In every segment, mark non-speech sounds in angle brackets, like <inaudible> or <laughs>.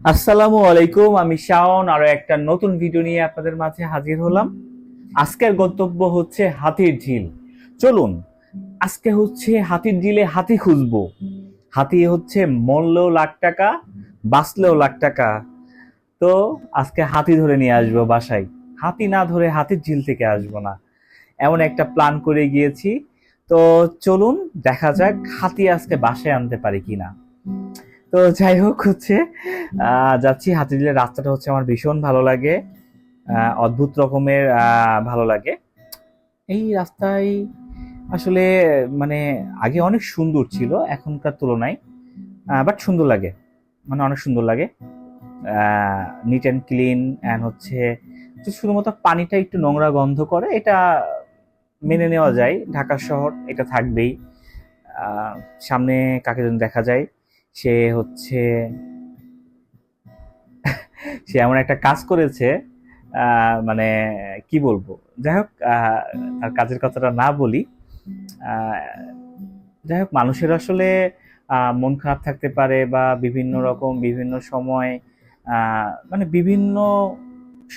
আসসালামু আলাইকুম, আমি শাওন, আরও একটা নতুন ভিডিও নিয়ে আপনাদের মাঝে হাজির হলাম। আজকের গন্তব্য হচ্ছে হাতির ঝিল। চলুন, আজকে হচ্ছে হাতির ঝিলে হাতি খুঁজবো। হাতি হচ্ছে মরলেও লাখ টাকা, বাঁচলেও লাখ টাকা। তো আজকে হাতি ধরে নিয়ে আসব বাসায়। হাতি না ধরে হাতির ঝিল থেকে আসব না। এমন একটা প্ল্যান করে গিয়েছি। তো চলুন, দেখা যাক হাতি আজকে বাসায় আনতে পারি কিনা। তো যাই হোক হচ্ছে যাচ্ছি হাতিঝিলের রাস্তাটা হচ্ছে আমার ভীষণ ভালো লাগে অদ্ভুত রকমের ভালো লাগে। এই রাস্তায় আসলে মানে আগে অনেক সুন্দর ছিল, এখনকার তুলনায় বাট সুন্দর লাগে মানে অনেক সুন্দর লাগে নিট অ্যান্ড ক্লিন অ্যান্ড হচ্ছে শুধুমাত্র পানিটা একটু নোংরা গন্ধ করে, এটা মেনে নেওয়া যায়, ঢাকা শহর এটা থাকবেই সামনে কাকে যেন দেখা যায়। সে হচ্ছে, সে এমন একটা কাজ করেছে মানে কি বলব? যাই হোক তার কাজের কথাটা না বলি। যাই হোক, মানুষের আসলে মন খারাপ থাকতে পারে বা বিভিন্ন রকম, বিভিন্ন সময় মানে বিভিন্ন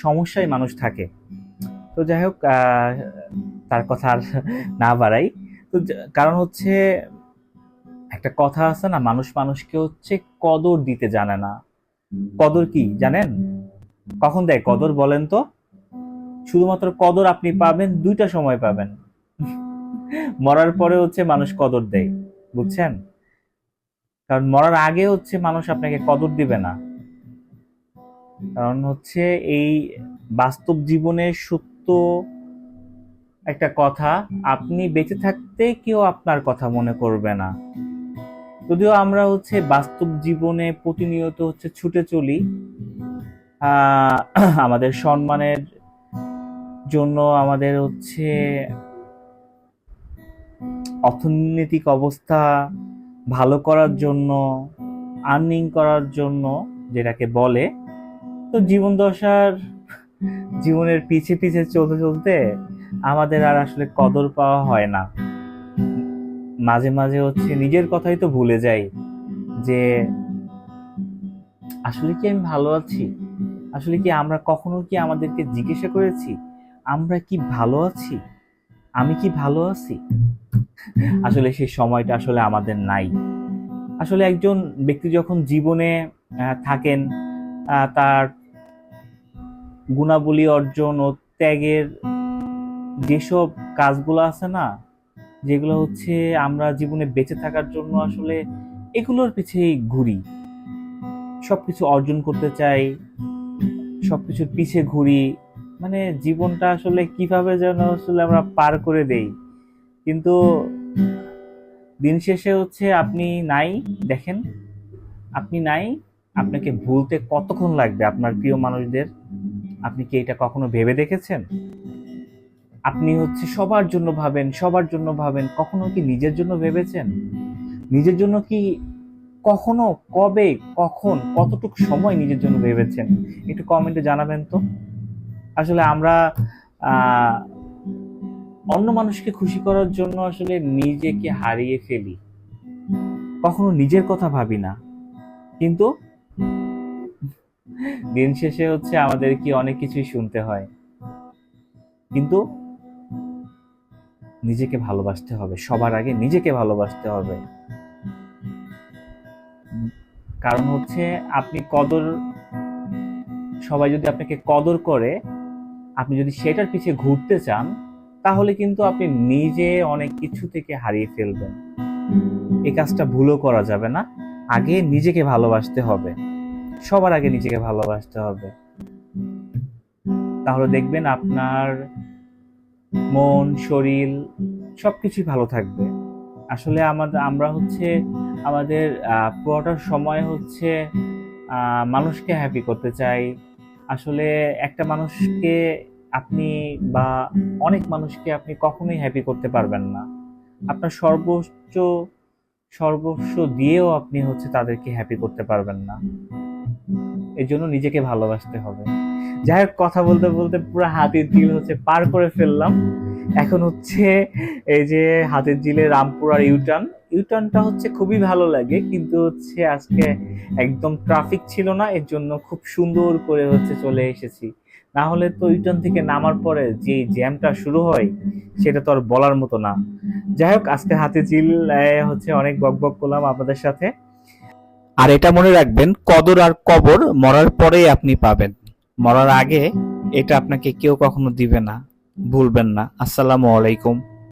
সমস্যায় মানুষ থাকে। তো যাই হোক তার কথা আর না বাড়াই। তো কারণ হচ্ছে একটা কথা আছে না, মানুষ মানুষকে হচ্ছে কদর দিতে জানে না। কদর কি, জানেন? কখন দেয়? কদর বলেন তো। শুধুমাত্র কদর আপনি পাবেন, দুইটা সময় পাবেন। মরার পরে হচ্ছে মানুষ কদর দেয়, বুঝছেন? কারণ মরার আগে হচ্ছে মানুষ আপনাকে কদর দিবে না। কারণ হচ্ছে এই বাস্তব জীবনের সত্য একটা কথা, আপনি বেঁচে থাকতে কেউ আপনার কথা মনে করবে না। যদিও আমরা হচ্ছে বাস্তব জীবনে প্রতিনিয়ত হচ্ছে ছুটে চলি <clears throat> আমাদের সম্মানের জন্য আমাদের হচ্ছে অর্থনৈতিক অবস্থা ভালো করার জন্য আর্নিং করার জন্য যেটাকে বলে, তো জীবন দশার <laughs> জীবনের পিছে পিছে চলতে চলতে আমাদের আর আসলে কদর পাওয়া হয় না। মাঝে মাঝে হচ্ছে নিজের কথাই তো ভুলে যাই যে আসলে কি আমি ভালো আছি? আসলে কি আমরা কখনো কি আমাদেরকে জিজ্ঞাসা করেছি, আমরা কি ভালো আছি? আমি কি ভালো আছি? আসলে সেই সময়টা আসলে আমাদের নাই। আসলে একজন ব্যক্তি যখন জীবনে থাকেন তার গুণাবলী অর্জন ও ত্যাগের যেসব কাজগুলো আছে না যেগুলো হচ্ছে আমরা জীবনে বেঁচে থাকার জন্য আসলে এগুলোর পিছেই ঘুরি। সব কিছু অর্জন করতে চাই, সবকিছুর পিছে ঘুরি। মানে জীবনটা আসলে কীভাবে যেন আসলে আমরা পার করে দেই। কিন্তু দিন শেষে হচ্ছে আপনি নাই, দেখেন। আপনি নাই, আপনাকে ভুলতে কতক্ষণ লাগবে আপনার প্রিয় মানুষদের? আপনি কি এটা কখনো ভেবে দেখেছেন? আপনি হচ্ছে সবার জন্য ভাবেন, সবার জন্য ভাবেন। কখনো কি নিজের জন্য ভেবেছেন? নিজের জন্য কি কখনো, কবে, কখন, কতটুকু সময় নিজের জন্য ভেবেছেন? একটু কমেন্টে জানাবেন তো। আসলে আমরা অন্য মানুষকে খুশি করার জন্য আসলে নিজেকে হারিয়ে ফেলি। কখনো নিজের কথা ভাবি না। কিন্তু দিন শেষে হচ্ছে আমাদের কি অনেক কিছুই শুনতে হয়। কিন্তু নিজেকে ভালোবাসতে হবে, সবার আগে নিজেকে ভালোবাসতে হবে। কারণ হচ্ছে আপনি কদর, সবাই যদি আপনাকে কদর করে, আপনি যদি সেটার পিছে ঘুরতে চান, তাহলে কিন্তু আপনি নিজে অনেক কিছু থেকে হারিয়ে ফেলবেন। এই কাজটা ভুলও করা যাবে না। আগে নিজেকে ভালোবাসতে হবে। সবার আগে নিজেকে ভালোবাসতে হবে। তাহলে দেখবেন আপনার মন শরীর সবকিছুই ভালো থাকবে। আসলে আমাদের আমরা হচ্ছে আমাদের আহ, পুরোটা সময় হচ্ছে মানুষকে হ্যাপি করতে চাই। আসলে একটা মানুষকে আপনি বা অনেক মানুষকে আপনি কখনোই হ্যাপি করতে পারবেন না। আপনার সর্বোচ্চ সর্বস্ব দিয়েও আপনি হচ্ছে তাদেরকে হ্যাপি করতে পারবেন না। এই জন্য নিজেকে ভালোবাসতে হবে। যাই হোক, কথা বলতে বলতে পুরো হাতির ঝিল হচ্ছে পার করে ফেললাম। এখন হচ্ছে এই যে হাতের জিলে রামপুরার ইউটার্ন ইউটার্নটা হচ্ছে খুবই ভালো লাগে, কিন্তু হচ্ছে আজকে একদম ট্রাফিক ছিল না, এর জন্য খুব সুন্দর করে হচ্ছে চলে এসেছি। না হলে তো ইউটার্ন থেকে নামার পরে যে জ্যামটা শুরু হয়, সেটা তো আর বলার মতো না। যাই হোক, আজকে হাতে চিল হচ্ছে অনেক বক বক করলাম আপনাদের সাথে। আর এটা মনে রাখবেন, কদর আর কবর মরার পরেই আপনি পাবেন। মরার আগে এটা আপনাকে কেউ কখনো দিবে না ভুলবেন না। আসসালামু আলাইকুম।